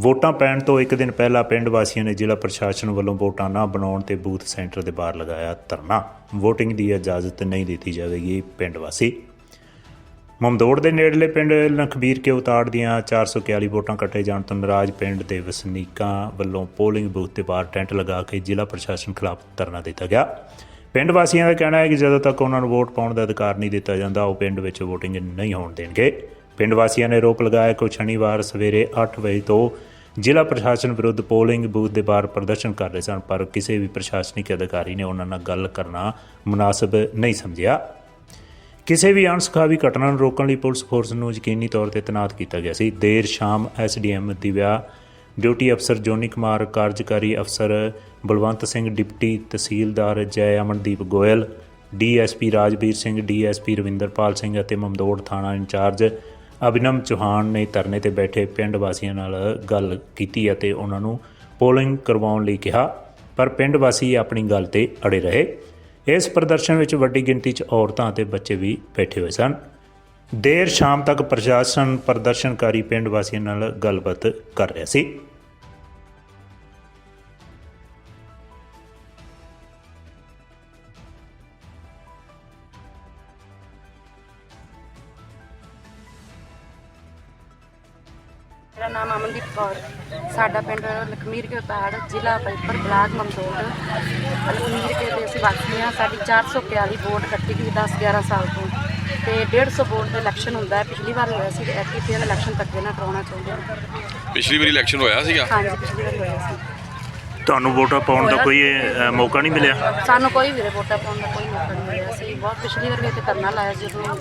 ਵੋਟਾਂ ਪੈਣ ਤੋਂ ਇੱਕ ਦਿਨ ਪਹਿਲਾਂ ਪਿੰਡ ਵਾਸੀਆਂ ਨੇ ਜ਼ਿਲ੍ਹਾ ਪ੍ਰਸ਼ਾਸਨ ਵੱਲੋਂ ਵੋਟਾਂ ਨਾ ਬਣਾਉਣ ਤੇ ਬੂਥ ਸੈਂਟਰ ਦੇ ਬਾਹਰ ਲਗਾਇਆ ਧਰਨਾ। VOTING ਦੀ ਇਜਾਜ਼ਤ ਨਹੀਂ ਦਿੱਤੀ ਜਾਵੇਗੀ ਪਿੰਡ ਵਾਸੀ। ਮਮਦੋੜ ਦੇ ਨੇੜਲੇ ਪਿੰਡ ਲਖਬੀਰ ਕੇ ਉਤਾੜ ਦੀਆਂ 441 ਵੋਟਾਂ ਕੱਟੇ ਜਾਣ ਤੋਂ ਨਾਰਾਜ਼ ਪਿੰਡ ਦੇ ਵਸਨੀਕਾਂ ਵੱਲੋਂ ਪੋਲਿੰਗ ਬੂਥ ਦੇ ਬਾਹਰ ਟੈਂਟ ਲਗਾ ਕੇ ਜ਼ਿਲ੍ਹਾ ਪ੍ਰਸ਼ਾਸਨ ਖਿਲਾਫ ਧਰਨਾ ਦਿੱਤਾ ਗਿਆ। ਪਿੰਡ ਵਾਸੀਆਂ ਦਾ ਕਹਿਣਾ ਹੈ ਕਿ ਜਦੋਂ ਤੱਕ ਉਹਨਾਂ ਨੂੰ ਵੋਟ ਪਾਉਣ ਦਾ ਅਧਿਕਾਰ ਨਹੀਂ ਦਿੱਤਾ ਜਾਂਦਾ, ਉਹ ਪਿੰਡ ਵਿੱਚ VOTING ਨਹੀਂ ਹੋਣ ਦੇਣਗੇ। ਪਿੰਡ ਵਾਸੀਆਂ ਨੇ ਆਰੋਪ ਲਗਾਇਆ ਕਿ ਉਹ ਸ਼ਨੀਵਾਰ ਸਵੇਰੇ 8 ਵਜੇ ਤੋਂ ਜ਼ਿਲ੍ਹਾ ਪ੍ਰਸ਼ਾਸਨ ਵਿਰੁੱਧ ਪੋਲਿੰਗ ਬੂਥ ਦੇ ਬਾਹਰ ਪ੍ਰਦਰਸ਼ਨ ਕਰ ਰਹੇ ਸਨ, ਪਰ ਕਿਸੇ ਵੀ ਪ੍ਰਸ਼ਾਸਨਿਕ ਅਧਿਕਾਰੀ ਨੇ ਉਹਨਾਂ ਨਾਲ ਗੱਲ ਕਰਨਾ ਮੁਨਾਸਬ ਨਹੀਂ ਸਮਝਿਆ। ਕਿਸੇ ਵੀ ਅਣਸੁਖਾਵੀ ਘਟਨਾ ਨੂੰ ਰੋਕਣ ਲਈ ਪੁਲਿਸ ਫੋਰਸ ਨੂੰ ਯਕੀਨੀ ਤੌਰ ਤੇ ਤੈਨਾਤ ਕੀਤਾ ਗਿਆ ਸੀ। ਦੇਰ ਸ਼ਾਮ ਐਸਡੀਐਮ ਦਿਵਿਆ, ਡਿਊਟੀ ਅਫਸਰ ਜੋਨੀ ਕੁਮਾਰ, ਕਾਰਜਕਾਰੀ ਅਫਸਰ ਬਲਵੰਤ ਸਿੰਘ, ਡਿਪਟੀ ਤਹਿਸੀਲਦਾਰ ਜੈ ਅਮਨਦੀਪ ਗੋਇਲ, ਡੀਐਸਪੀ ਰਾਜਵੀਰ ਸਿੰਘ, ਡੀਐਸਪੀ ਰਵਿੰਦਰਪਾਲ ਸਿੰਘ ਅਤੇ ਮਮਦੋੜ ਥਾਣਾ ਇੰਚਾਰਜ ਅਭਿਨਮ ਚੌਹਾਨ ਨੇ ਧਰਨੇ ਤੇ ਬੈਠੇ ਪਿੰਡ ਵਾਸੀਆਂ ਨਾਲ ਗੱਲ ਕੀਤੀ ਅਤੇ ਉਹਨਾਂ ਨੂੰ ਪੋਲਿੰਗ ਕਰਵਾਉਣ ਲਈ ਕਿਹਾ, ਪਰ ਪਿੰਡ ਵਾਸੀ ਆਪਣੀ ਗੱਲ ਤੇ ਅੜੇ ਰਹੇ। ਇਸ ਪ੍ਰਦਰਸ਼ਨ ਵਿੱਚ ਵੱਡੀ ਗਿਣਤੀ 'ਚ ਔਰਤਾਂ ਅਤੇ ਬੱਚੇ ਵੀ ਬੈਠੇ ਹੋਏ ਸਨ। ਦੇਰ ਸ਼ਾਮ ਤੱਕ ਪ੍ਰਸ਼ਾਸਨ ਪ੍ਰਦਰਸ਼ਨਕਾਰੀ ਪਿੰਡ ਵਾਸੀਆਂ ਨਾਲ ਗੱਲਬਾਤ ਕਰ ਰਿਹਾ ਸੀ। ਮੇਰਾ ਨਾਮ ਅਮਨਦੀਪ ਕੌਰ। ਸਾਡਾ ਪਿੰਡ ਲਖਮੀਰ ਕੇ ਉਤਾੜ ਜ਼ਿਲ੍ਹਾ ਪੈਪਰ ਬਲਾਕ ਮਮਦੋੜ ਲਖਮੀਰ ਕੇ ਦੇ ਅਸੀਂ ਵਾਸੀ ਹਾਂ। ਸਾਡੀ 441 ਵੋਟ ਕੱਟੀ ਗਈ 10 11 ਸਾਲ ਤੋਂ। ਤੇ 150 ਵੋਟ ਦਾ ਇਲੈਕਸ਼ਨ ਹੁੰਦਾ ਹੈ। ਪਿਛਲੀ ਵਾਰ ਹੋਇਆ ਸੀ ਐਤਕੀ ਫਿਰ ਇਲੈਕਸ਼ਨ ਧੱਕੇ ਨਾਲ ਕਰਾਉਣਾ ਚਾਹੁੰਦੇ ਹਾਂ। ਪਿਛਲੀ ਵਾਰੀ ਇਲੈਕਸ਼ਨ ਹੋਇਆ ਸੀਗਾ? ਹਾਂਜੀ ਪਿਛਲੀ ਵਾਰ ਹੋਇਆ ਸੀ। ਤੁਹਾਨੂੰ ਵੋਟਾਂ ਪਾਉਣ ਦਾ ਕੋਈ ਮੌਕਾ ਨਹੀਂ ਮਿਲਿਆ? ਸਾਨੂੰ ਕੋਈ ਵੀ ਵੋਟਾਂ ਪਾਉਣ ਦਾ ਕੋਈ ਮੌਕਾ ਨਹੀਂ ਮਿਲਿਆ ਸੀ। ਬਹੁਤ ਪਿਛਲੀ ਵਾਰ ਵੀ ਇੱਥੇ ਧਰਨਾ ਲਾਇਆ ਜਦੋਂ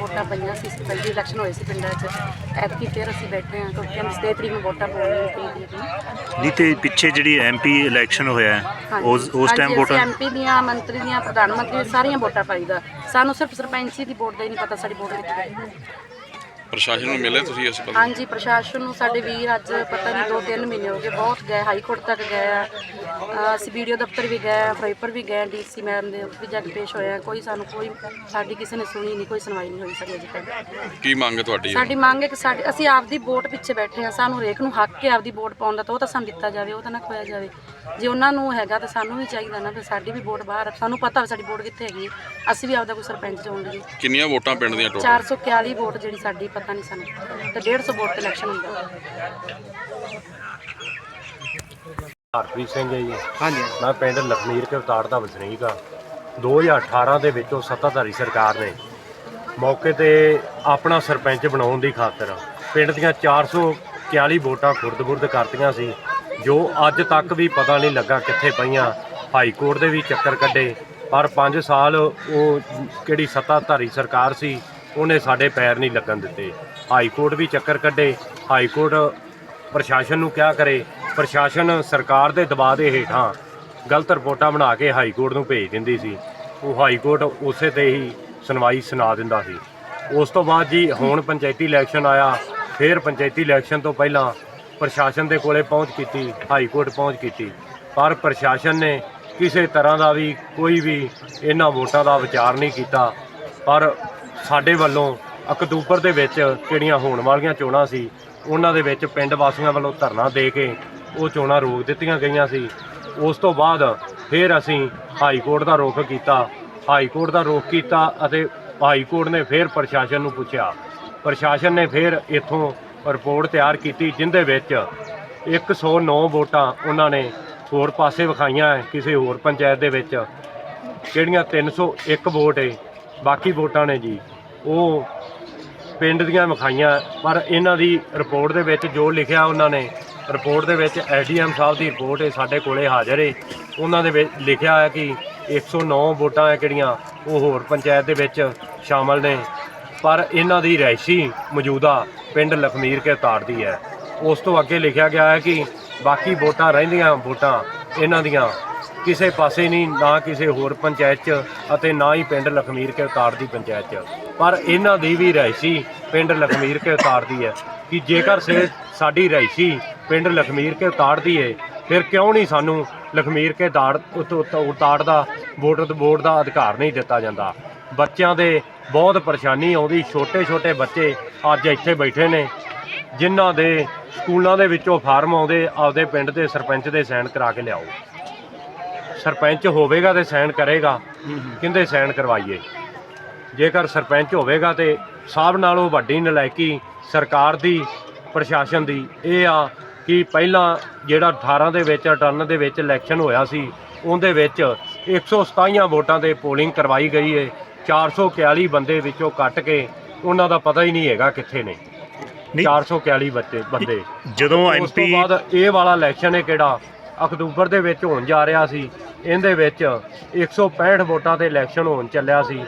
ਵੋਟਾਂ ਪਈਆਂ ਸੀ ਪਹਿਲੀ ਇਲੈਕਸ਼ਨ ਹੋਏ ਸੀ ਪਿੰਡਾਂ 'ਚ। ਐਤਕੀ ਫਿਰ ਅਸੀਂ ਬੈਠੇ ਹਾਂ ਕਿਉਂਕਿ ਅਸੀਂ 27 ਤਰੀਕ ਨੂੰ ਵੋਟਾਂ ਪਾਉਣੀਆਂ ਤਰੀਕ ਨੂੰ। ਨਹੀਂ ਤੇ ਪਿੱਛੇ ਜਿਹੜੀ ਐਮਪੀ ਇਲੈਕਸ਼ਨ ਹੋਇਆ ਉਸ ਉਸ ਟਾਈਮ ਵੋਟਾਂ ਐਮਪੀ ਦੀਆਂ ਮੰਤਰੀ ਦੀਆਂ ਪ੍ਰਧਾਨ ਮੰਤਰੀ ਦੀਆਂ ਸਾਰੀਆਂ ਵੋਟਾਂ ਪਾਈਦਾ ਸਾਨੂੰ ਸਿਰਫ ਸਰਪੰਚੀ ਦੀ ਵੋਟ ਦਾ ਹੀ ਨਹੀਂ ਪਤਾ ਸਾਡੀ ਵੋਟ ਕਿੱਥੇ ਗਈ। ਪ੍ਰਸ਼ਾਸਨ ਨੂੰ ਮਿਲੇ ਤੁਸੀਂ ਇਸ ਬੰਦੇ ਹਾਂਜੀ ਪ੍ਰਸ਼ਾਸਨ ਨੂੰ ਸਾਡੇ ਵੀਰ ਅੱਜ ਪਤਾ ਨਹੀਂ ਦੋ ਤਿੰਨ ਮਹੀਨੇ ਹੋ ਗਏ ਬਹੁਤ ਗਏ ਹਾਈ ਕੋਰਟ ਤੱਕ ਗਏ ਆ। ਅਹ ਅਸੀਂ ਵੀਡੀਓ ਦਫ਼ਤਰ ਵੀ ਗਏ ਆ ਵੀ ਗਏ ਡੀਸੀ ਮੈਮ ਦੇ ਉੱਤੇ ਵੀ ਜਾ ਕੇ ਪੇਸ਼ ਹੋਏ ਆ। ਕੋਈ ਸਾਨੂੰ ਕੋਈ ਸਾਡੀ ਕਿਸੇ ਨੇ ਸੁਣੀ ਨਹੀਂ ਕੋਈ ਸੁਣਵਾਈ ਨਹੀਂ ਹੋਈ ਸਾਡੀ ਅਜੇ ਤੱਕ। ਕੀ ਮੰਗ ਹੈ ਤੁਹਾਡੀ? ਸਾਡੀ ਮੰਗ ਹੈ ਕਿ ਸਾਡੀ ਅਸੀਂ ਆਪਦੀ ਵੋਟ ਪਿੱਛੇ ਬੈਠੇ ਆ। ਸਾਨੂੰ ਹਰੇਕ ਨੂੰ ਹੱਕ ਹੈ ਆਪਦੀ ਵੋਟ ਪਾਉਣ ਦਾ ਤਾਂ ਉਹ ਤਾਂ ਸਾਨੂੰ ਦਿੱਤਾ ਜਾਵੇ ਉਹ ਤਾਂ ਨਾ ਖੋਇਆ ਜਾਵੇ। ਜੇ ਉਹਨਾਂ ਨੂੰ ਹੈਗਾ ਤਾਂ ਸਾਨੂੰ ਵੀ ਚਾਹੀਦਾ ਨਾ ਫਿਰ ਸਾਡੀ ਵੀ ਵੋਟ ਬਾਹਰ ਆ। ਸਾਨੂੰ ਪਤਾ ਵੀ ਸਾਡੀ ਵੋਟ ਕਿੱਥੇ ਹੈਗੀ ਹੈ। ਅਸੀਂ ਵੀ ਆਪਦਾ ਕੋਈ ਸਰਪੰਚ ਚੁਣ ਲਈਏ ਕਿੰਨੀਆਂ ਵੋਟਾਂ ਪਿੰਡ ਦੀਆਂ ਟੋਟਲ 441 ਵੋਟ ਜਿਹੜੀ ਸਾਡੀ ਪਤਾ ਨਹੀਂ ਸਾਨੂੰ। ਤੇ 150 ਵੋਟ ਤੇ ਇਲੈਕਸ਼ਨ ਹੁੰਦਾ। ਹਰਪ੍ਰੀਤ ਸਿੰਘ ਹੈ ਜੀ। ਹਾਂਜੀ। ਮੈਂ ਪਿੰਡ ਲਖਮੀਰ ਕੇ ਉਤਾੜ ਦਾ ਵਸਨੀਕ ਆ 2018 ਦੇ ਵਿੱਚੋਂ ਸੱਤਾਧਾਰੀ ਸਰਕਾਰ ਨੇ ਮੌਕੇ ਤੇ ਆਪਣਾ ਸਰਪੰਚ ਬਣਾਉਣ ਦੀ ਖਾਤਰ ਪਿੰਡ ਦੀਆਂ 441 ਵੋਟਾਂ ਖੁਰਦ-ਬੁਰਦ ਕਰਤੀਆਂ ਸੀ ਜੋ ਅੱਜ ਤੱਕ ਵੀ ਪਤਾ ਨਹੀਂ ਲੱਗਾ ਕਿੱਥੇ ਪਈਆਂ। ਹਾਈ ਕੋਰਟ ਦੇ ਵੀ ਚੱਕਰ ਕੱਢੇ। ਪਰ 5 ਸਾਲ ਉਹ ਕਿਹੜੀ ਸੱਤਾਧਾਰੀ ਸਰਕਾਰ ਸੀ ਉਹਨੇ ਸਾਡੇ ਪੈਰ ਨਹੀਂ ਲੱਗਣ ਦਿੱਤੇ। ਹਾਈ ਕੋਰਟ ਵੀ ਚੱਕਰ ਕੱਢੇ। ਹਾਈ ਕੋਰਟ ਪ੍ਰਸ਼ਾਸਨ ਨੂੰ ਕਿਹਾ ਕਰੇ? ਪ੍ਰਸ਼ਾਸਨ ਸਰਕਾਰ ਦੇ ਦਬਾਅ ਦੇ ਹੇਠਾਂ ਗਲਤ ਰਿਪੋਰਟਾਂ ਬਣਾ ਕੇ ਹਾਈ ਕੋਰਟ ਨੂੰ ਭੇਜ ਦਿੰਦੀ ਸੀ। ਉਹ ਹਾਈ ਕੋਰਟ ਉਸੇ ਤੇ ਹੀ ਸੁਣਵਾਈ ਸੁਣਾ ਦਿੰਦਾ ਸੀ। ਉਸ ਤੋਂ ਬਾਅਦ ਜੀ ਹੁਣ ਪੰਚਾਇਤੀ ਇਲੈਕਸ਼ਨ ਆਇਆ। ਫਿਰ ਪੰਚਾਇਤੀ ਇਲੈਕਸ਼ਨ ਤੋਂ ਪਹਿਲਾਂ ਪ੍ਰਸ਼ਾਸਨ ਦੇ ਕੋਲੇ ਪਹੁੰਚ ਕੀਤੀ, ਹਾਈ ਕੋਰਟ ਪਹੁੰਚ ਕੀਤੀ। ਪਰ ਪ੍ਰਸ਼ਾਸਨ ਨੇ ਕਿਸੇ ਤਰ੍ਹਾਂ ਦਾ ਵੀ ਕੋਈ ਵੀ ਇਹਨਾਂ ਵੋਟਾਂ ਦਾ ਵਿਚਾਰ ਨਹੀਂ ਕੀਤਾ। ਪਰ ਸਾਡੇ ਵੱਲੋਂ ਅਕਤੂਬਰ ਦੇ ਵਿੱਚ ਜਿਹੜੀਆਂ ਹੋਣ ਵਾਲੀਆਂ ਚੋਣਾਂ ਸੀ, ਉਹਨਾਂ ਦੇ ਵਿੱਚ ਪਿੰਡ ਵਾਸੀਆਂ ਵੱਲੋਂ ਧਰਨਾ ਦੇ ਕੇ ਉਹ ਚੋਣਾਂ ਰੋਕ ਦਿੱਤੀਆਂ ਗਈਆਂ ਸੀ। ਉਸ ਤੋਂ ਬਾਅਦ ਫਿਰ ਅਸੀਂ ਹਾਈ ਕੋਰਟ ਦਾ ਰੁਖ ਕੀਤਾ। ਹਾਈ ਕੋਰਟ ਦਾ ਰੁਖ ਕੀਤਾ ਅਤੇ ਹਾਈ ਕੋਰਟ ਨੇ ਫਿਰ ਪ੍ਰਸ਼ਾਸਨ ਨੂੰ ਪੁੱਛਿਆ। ਪ੍ਰਸ਼ਾਸਨ ਨੇ ਫਿਰ ਇੱਥੋਂ ਰਿਪੋਰਟ ਤਿਆਰ ਕੀਤੀ ਜਿੰਦੇ ਵਿੱਚ 109 ਵੋਟਾਂ ਉਹਨਾਂ ਨੇ ਹੋਰ ਪਾਸੇ ਵਿਖਾਈਆਂ ਕਿਸੇ ਹੋਰ ਪੰਚਾਇਤ ਦੇ ਵਿੱਚ। ਕਿਹੜੀਆਂ 301 ਵੋਟ ਏ ਬਾਕੀ ਵੋਟਾਂ ਨੇ ਜੀ। ਉਹ ਪਿੰਡ ਦੀਆਂ ਵਿਖਾਈਆਂ, ਪਰ ਇਹਨਾਂ ਦੀ ਰਿਪੋਰਟ ਦੇ ਵਿੱਚ ਜੋ ਲਿਖਿਆ ਉਹਨਾਂ ਨੇ ਰਿਪੋਰਟ ਦੇ ਵਿੱਚ ਐਸਡੀਐਮ ਸਾਹਿਬ ਦੀ ਰਿਪੋਰਟ ਹੈ ਸਾਡੇ ਕੋਲੇ ਹਾਜ਼ਰ ਹੈ ਉਹਨਾਂ ਦੇ ਵਿੱਚ ਲਿਖਿਆ ਹੈ ਕਿ 109 ਵੋਟਾਂ ਹੈ ਕਿਹੜੀਆਂ ਉਹ ਹੋਰ ਪੰਚਾਇਤ ਦੇ ਵਿੱਚ ਸ਼ਾਮਲ ਨੇ। ਪਰ ਇਹਨਾਂ ਦੀ ਰਹਿਸ਼ੀ ਮੌਜੂਦਾ ਪਿੰਡ ਲਖਮੀਰ ਕੇ ਤਾੜਦੀ ਹੈ। ਉਸ ਤੋਂ ਅੱਗੇ ਲਿਖਿਆ ਗਿਆ ਹੈ ਕਿ ਬਾਕੀ ਵੋਟਾਂ ਰਹਿੰਦੀਆਂ ਵੋਟਾਂ ਇਹਨਾਂ ਦੀਆਂ ਕਿਸੇ ਪਾਸੇ ਨਹੀਂ, ਨਾ ਕਿਸੇ ਹੋਰ ਪੰਚਾਇਤ 'ਚ ਅਤੇ ਨਾ ਹੀ ਪਿੰਡ ਲਖਮੀਰ ਕੇ ਉਤਾੜ ਦੀ ਪੰਚਾਇਤ 'ਚ। ਪਰ ਇਹਨਾਂ ਦੀ ਵੀ ਰਿਹਾਇਸ਼ੀ ਪਿੰਡ ਲਖਮੀਰ ਕੇ ਉਤਾੜ ਦੀ ਹੈ ਕਿ ਜੇਕਰ ਸੇ ਸਾਡੀ ਰਿਹਾਇਸ਼ੀ ਪਿੰਡ ਲਖਮੀਰ ਕੇ ਉਤਾੜ ਦੀ ਹੈ ਫਿਰ ਕਿਉਂ ਨਹੀਂ ਸਾਨੂੰ ਲਖਮੀਰ ਕੇ ਦਾੜ ਉਤ- ਉਤ- ਉਤਾੜ ਦਾ ਵੋਟ ਵੋਟ ਦਾ ਅਧਿਕਾਰ ਨਹੀਂ ਦਿੱਤਾ ਜਾਂਦਾ। ਬੱਚਿਆਂ ਦੇ ਬਹੁਤ ਪਰੇਸ਼ਾਨੀ ਆਉਂਦੀ ਛੋਟੇ ਛੋਟੇ ਬੱਚੇ ਅੱਜ ਇੱਥੇ ਬੈਠੇ ਨੇ ਜਿਨ੍ਹਾਂ ਦੇ ਸਕੂਲਾਂ ਦੇ ਵਿੱਚੋਂ ਫਾਰਮ ਆਉਂਦੇ ਆਪਦੇ ਪਿੰਡ ਦੇ ਸਰਪੰਚ ਦੇ ਸਾਈਨ ਕਰਾ ਕੇ ਲਿਆਓ। ਸਰਪੰਚ ਹੋਵੇਗਾ ਤੇ ਸਾਈਨ ਕਰੇਗਾ ਕਿੰਦੇ ਸਾਈਨ ਕਰਵਾਈਏ। ਜੇਕਰ ਸਰਪੰਚ ਹੋਵੇਗਾ ਤੇ ਸਭ ਨਾਲੋਂ ਵੱਡੀ ਨਲਾਇਕੀ ਸਰਕਾਰ ਦੀ ਪ੍ਰਸ਼ਾਸਨ ਦੀ ਇਹ ਆ ਕਿ ਪਹਿਲਾਂ ਜਿਹੜਾ 18 ਦੇ ਵਿੱਚ 98 ਦੇ ਵਿੱਚ ਇਲੈਕਸ਼ਨ ਹੋਇਆ ਸੀ ਉਹਦੇ ਵਿੱਚ 127 ਵੋਟਾਂ ਤੇ ਪੋਲਿੰਗ ਕਰਵਾਈ ਗਈ ਹੈ 441 ਬੰਦੇ ਵਿੱਚੋਂ ਕੱਟ ਕੇ ਉਹਨਾਂ ਦਾ ਪਤਾ ਹੀ ਨਹੀਂ ਹੈਗਾ ਕਿੱਥੇ ਨੇ। ਨਹੀਂ। 441 ਬੱਚੇ ਬੰਦੇ। ਜਦੋਂ ਉਸ ਤੋਂ ਐਮਪੀ ਬਾਅਦ ਇਹ ਵਾਲਾ ਇਲੈਕਸ਼ਨ ਹੈ ਕਿਹੜਾ? ਅਕਤੂਬਰ ਦੇ ਵਿੱਚ ਹੋਣ ਜਾ ਰਿਹਾ ਸੀ। ਇਹਦੇ ਵਿੱਚ 165 ਵੋਟਾਂ ਤੇ ਇਲੈਕਸ਼ਨ ਹੋਣ ਚੱਲਿਆ ਸੀ।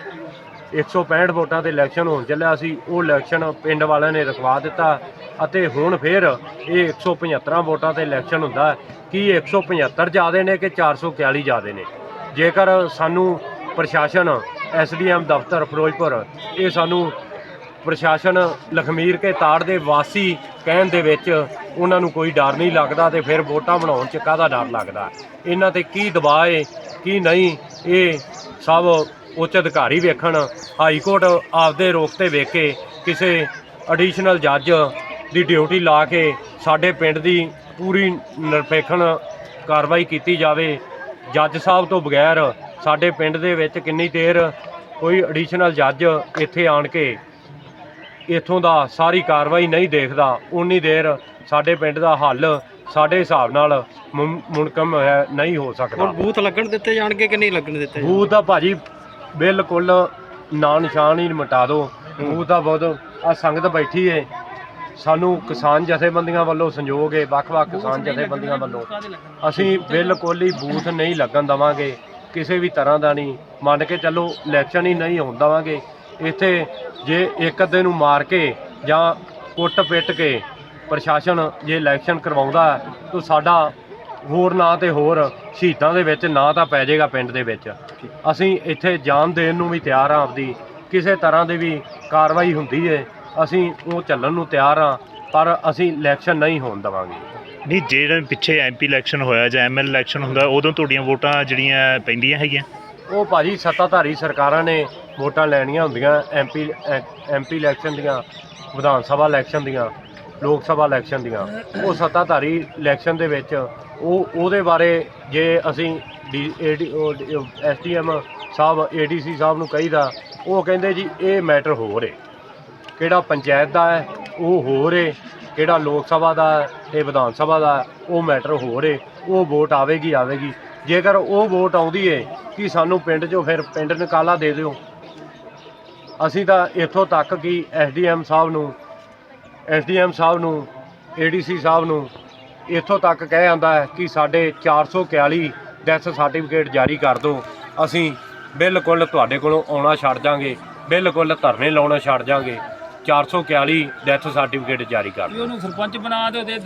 165 ਵੋਟਾਂ ਤੇ ਇਲੈਕਸ਼ਨ ਹੋਣ ਚੱਲਿਆ ਸੀ, ਉਹ ਇਲੈਕਸ਼ਨ ਪਿੰਡ ਵਾਲਿਆਂ ਨੇ ਰਖਵਾ ਦਿੱਤਾ ਅਤੇ ਹੁਣ ਫਿਰ ਇਹ 175 ਵੋਟਾਂ ਤੇ ਇਲੈਕਸ਼ਨ ਹੁੰਦਾ ਹੈ। ਕੀ ਇਹ 175 ਜ਼ਿਆਦੇ ਨੇ ਕਿ 441 ਜ਼ਿਆਦੇ ਨੇ? ਜੇਕਰ ਸਾਨੂੰ ਪ੍ਰਸ਼ਾਸਨ ਐਸਡੀਐਮ ਦਫ਼ਤਰ ਫਿਰੋਜ਼ਪੁਰ, ਇਹ ਸਾਨੂੰ ਪ੍ਰਸ਼ਾਸਨ ਲਖਮੀਰ ਕੇ ਤਾੜ ਦੇ ਵਾਸੀ ਕਹਿਣ ਦੇ ਵਿੱਚ ਉਹਨਾਂ ਨੂੰ ਕੋਈ ਡਰ ਨਹੀਂ ਲੱਗਦਾ ਤੇ ਫਿਰ ਵੋਟਾਂ ਬਣਾਉਣ ਚ ਕਾਹਦਾ ਡਰ ਲੱਗਦਾ? ਇਹਨਾਂ ਤੇ ਕੀ ਦਬਾਅ ਹੈ ਕੀ ਨਹੀਂ? ਇਹ ਸਭ ਉੱਚ ਅਧਿਕਾਰੀ ਵੇਖਣ ਹਾਈ ਕੋਰਟ ਆਪਦੇ ਰੋਕ ਤੇ ਵੇਖ ਕੇ ਕਿਸੇ ਐਡੀਸ਼ਨਲ ਜੱਜ ਦੀ ਡਿਊਟੀ ਲਾ ਕੇ ਸਾਡੇ ਪਿੰਡ ਦੀ ਪੂਰੀ ਨਿਰਪੇਖਣ ਕਾਰਵਾਈ ਕੀਤੀ ਜਾਵੇ। ਜੱਜ ਸਾਹਿਬ ਤੋਂ ਬਗੈਰ ਸਾਡੇ ਪਿੰਡ ਦੇ ਵਿੱਚ ਕਿੰਨੀ ਦੇਰ ਕੋਈ ਐਡੀਸ਼ਨਲ ਜੱਜ ਇੱਥੇ ਆਣ ਕੇ ਇੱਥੋਂ ਦਾ ਸਾਰੀ ਕਾਰਵਾਈ ਨਹੀਂ ਦੇਖਦਾ ਉਨੀ ਦੇਰ ਸਾਡੇ ਪਿੰਡ ਦਾ ਹੱਲ ਸਾਡੇ ਹਿਸਾਬ ਨਾਲ ਹੈ ਨਹੀਂ ਹੋ ਸਕਦਾ। ਹੁਣ ਬੂਥ ਲੱਗਣ ਦਿੱਤੇ ਜਾਣਗੇ ਕਿ ਨਹੀਂ ਲੱਗਣ ਦਿੱਤੇ ਬੂਥ ਦਾ ਭਾਜੀ ਬਿਲਕੁਲ ਨਾਂ ਨਿਸ਼ਾਨ ਹੀ ਮਿਟਾ ਦਿਓ ਬੂਥ ਦਾ ਬਹੁਤ ਆ ਸੰਗਤ ਬੈਠੀ ਏ। ਸਾਨੂੰ ਕਿਸਾਨ ਜਥੇਬੰਦੀਆਂ ਵੱਲੋਂ ਸੰਯੋਗ ਏ ਵੱਖ-ਵੱਖ ਕਿਸਾਨ ਜਥੇਬੰਦੀਆਂ ਵੱਲੋਂ। ਅਸੀਂ ਬਿਲਕੁਲ ਹੀ ਬੂਥ ਨਹੀਂ ਲੱਗਣ ਦਵਾਂਗੇ। ਕਿਸੇ ਵੀ ਤਰ੍ਹਾਂ ਦਾ ਨਹੀਂ। ਮੰਨ ਕੇ ਚੱਲੋ ਇਲੈਕਸ਼ਨ ਹੀ ਨਹੀਂ ਹੋਣ ਦਵਾਂਗੇ। ਇੱਥੇ ਜੇ ਇੱਕ ਅੱਧੇ ਨੂੰ ਮਾਰ ਕੇ ਜਾਂ ਕੁੱਟ ਪਿੱਟ ਕੇ ਪ੍ਰਸ਼ਾਸਨ ਜੇ ਇਲੈਕਸ਼ਨ ਕਰਵਾਉਂਦਾ ਤਾਂ ਸਾਡਾ ਹੋਰ ਨਾਂ ਤੇ ਹੋਰ ਸ਼ਹੀਦਾਂ ਦੇ ਵਿੱਚ ਨਾਂ ਤਾਂ ਪੈ ਜਾਏਗਾ ਪਿੰਡ ਦੇ ਵਿੱਚ। ਅਸੀਂ ਇੱਥੇ ਜਾਨ ਦੇਣ ਨੂੰ ਵੀ ਤਿਆਰ ਹਾਂ ਆਪਦੀ। ਕਿਸੇ ਤਰ੍ਹਾਂ ਦੀ ਵੀ ਕਾਰਵਾਈ ਹੁੰਦੀ ਹੈ ਅਸੀਂ ਉਹ ਚੱਲਣ ਨੂੰ ਤਿਆਰ ਹਾਂ ਪਰ ਅਸੀਂ ਇਲੈਕਸ਼ਨ ਨਹੀਂ ਹੋਣ ਦੇਵਾਂਗੇ। ਨਹੀਂ ਜਿਹੜੇ ਪਿੱਛੇ ਐਮਪੀ ਇਲੈਕਸ਼ਨ ਹੋਇਆ ਜਾਂ ਐਮਐਲ ਇਲੈਕਸ਼ਨ ਹੁੰਦਾ ਉਦੋਂ ਤੁਹਾਡੀਆਂ ਵੋਟਾਂ ਜਿਹੜੀਆਂ ਪੈਂਦੀਆਂ ਹੈਗੀਆਂ? ਉਹ ਭਾਜੀ ਸੱਤਾਧਾਰੀ ਸਰਕਾਰਾਂ ਨੇ ਵੋਟਾਂ ਲੈਣੀਆਂ ਹੁੰਦੀਆਂ ਐਮਪੀ ਐਮਪੀ ਇਲੈਕਸ਼ਨ ਦੀਆਂ ਵਿਧਾਨ ਸਭਾ ਇਲੈਕਸ਼ਨ ਦੀਆਂ। ਲੋਕ ਸਭਾ ਇਲੈਕਸ਼ਨ ਦੀਆਂ। ਉਹ ਸੱਤਾਧਾਰੀ ਇਲੈਕਸ਼ਨ ਦੇ ਵਿੱਚ ਉਹ, ਉਹਦੇ ਬਾਰੇ ਜੇ ਅਸੀਂ D SDM sahib ADC sahib ਨੂੰ ਕਹੀਦਾ, ਉਹ ਕਹਿੰਦੇ ਜੀ, ਇਹ ਮੈਟਰ ਹੋਰ ਏ ਕਿਹੜਾ ਪੰਚਾਇਤ ਦਾ ਹੈ, ਉਹ ਹੋਰ ਏ ਕਿਹੜਾ ਲੋਕ ਸਭਾ ਦਾ ਹੈ ਤੇ ਵਿਧਾਨ ਸਭਾ ਦਾ ਉਹ ਮੈਟਰ ਹੋਰ ਏ ਉਹ ਵੋਟ ਆਵੇਗੀ ਆਵੇਗੀ। ਜੇਕਰ ਉਹ ਵੋਟ ਆਉਂਦੀ ਏ ਕਿ ਸਾਨੂੰ ਪਿੰਡ 'ਚੋਂ ਫਿਰ ਪਿੰਡ ਨਿਕਾਲਾ ਦੇ ਦਿਓ। ਅਸੀਂ ਤਾਂ ਇੱਥੋਂ ਤੱਕ ਕਿ ਐਸਡੀਐਮ ਸਾਹਿਬ ਨੂੰ ਐਸਡੀਐਮ ਸਾਹਿਬ ਨੂੰ, ਏਡੀਸੀ ਸਾਹਿਬ ਨੂੰ ਇੱਥੋਂ ਤੱਕ ਕਹਿ ਜਾਂਦਾ ਹੈ ਕਿ ਸਾਡੇ 441 ਡੈਥ ਸਰਟੀਫਿਕੇਟ ਜਾਰੀ ਕਰ ਦਿਓ। ਅਸੀਂ ਬਿਲਕੁਲ ਤੁਹਾਡੇ ਕੋਲੋਂ ਆਉਣਾ ਛੱਡ ਜਾਾਂਗੇ, ਬਿਲਕੁਲ ਧਰਨੇ ਲਾਉਣਾ ਛੱਡ ਜਾਾਂਗੇ। 441 ਡੈਥ ਸਰਟੀਫਿਕੇਟ ਜਾਰੀ ਕਰ ਦਿਓ। ਉਹਨੂੰ ਸਰਪੰਚ ਬਣਾ ਦਿਓ ਤੇ